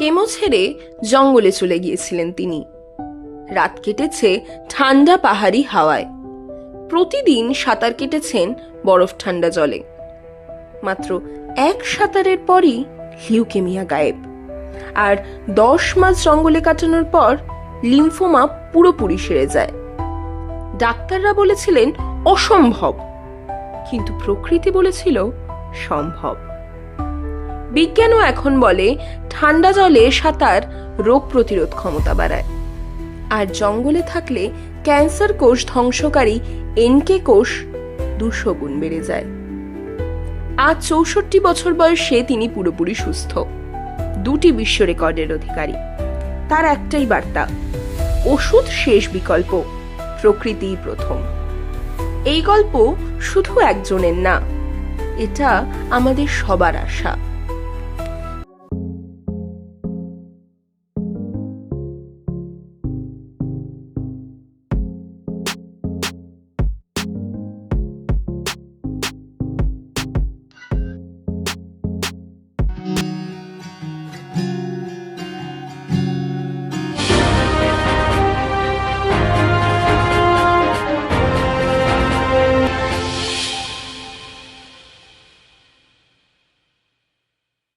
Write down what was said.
Chemo ছেড়ে জঙ্গলে চলে গিয়েছিলেন তিনি। রাত কেটেছে ঠান্ডা পাহাড়ি হাওয়ায়। প্রতিদিন সাঁতার কেটেছেন বরফ ঠান্ডা জলে। মাত্র এক সাঁতারের পরই লিউকেমিয়া গায়েব। আর দশ মাস জঙ্গলে কাটানোর পর লিম্ফোমা পুরোপুরি সেরে যায়। ডাক্তাররা বলেছিলেন, অসম্ভব। কিন্তু প্রকৃতি বলেছিল, সম্ভব। বিজ্ঞানও এখন বলে ঠান্ডা জলে সাঁতার রোগ প্রতিরোধ ক্ষমতা বাড়ায়। আর জঙ্গলে থাকলে ক্যান্সার কোষ ধ্বংসকারী এনকে কোষ দুশো গুণ বেড়ে যায়। আজ চৌষট্টি বছর বয়সে তিনি পুরোপুরি সুস্থ। দুটি বিশ্ব রেকর্ডের অধিকারী। তার একটাই বার্তা, ওষুধ শেষ বিকল্প, প্রকৃতিই প্রথম। এই গল্প শুধু একজনের না, এটা আমাদের সবার আশা।